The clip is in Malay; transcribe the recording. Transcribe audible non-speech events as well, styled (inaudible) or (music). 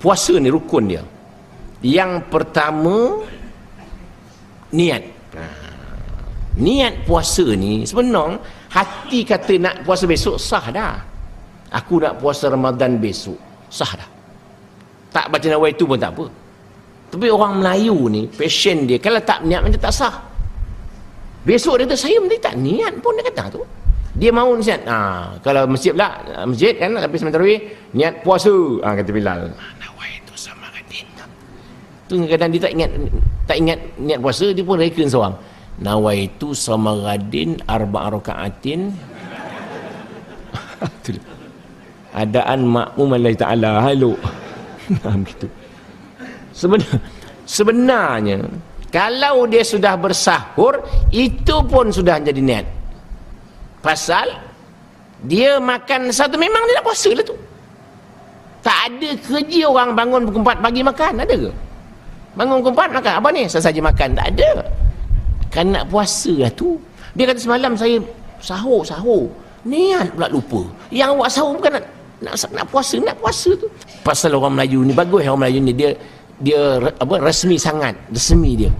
puasa ni rukun dia. Yang pertama niat. Ha. niat puasa ni sebenarnya hati kata nak puasa besok sah dah. Aku nak puasa Ramadan besok sah dah. Tak baca nawai itu pun tak apa. Tapi orang Melayu ni passion dia kalau tak niat macam tak sah. Besok dia kata saya mesti tak niat pun dia kata tu dia mahu niat. Ha, kalau masjid pula masjid kan habis sementara niat puasa. Ha, kata Bilal. Nawai itu sama kadin tu kadang dia tak ingat tak ingat niat puasa dia pun reka seorang. Nawai itu sama radin arba rakaatin. (laughs) Adaan makmum Allah Ta'ala halo. (laughs) Begitu sebenarnya sebenarnya kalau dia sudah bersahur itu pun sudah jadi niat pasal dia makan satu memang dia nak puasa lah tu. Tak ada kerja orang bangun pukul 4 pagi makan ada ke? Bangun pukul 4 makan apa ni? Saya saja makan tak ada. Kan nak puasa lah tu. Dia kata semalam saya sahur sahur niat pula lupa. Yang awak sahur bukan nak nak, nak puasa nak puasa tu. Pasal orang Melayu ni bagus orang Melayu ni dia dia apa resmi sangat. Resmi dia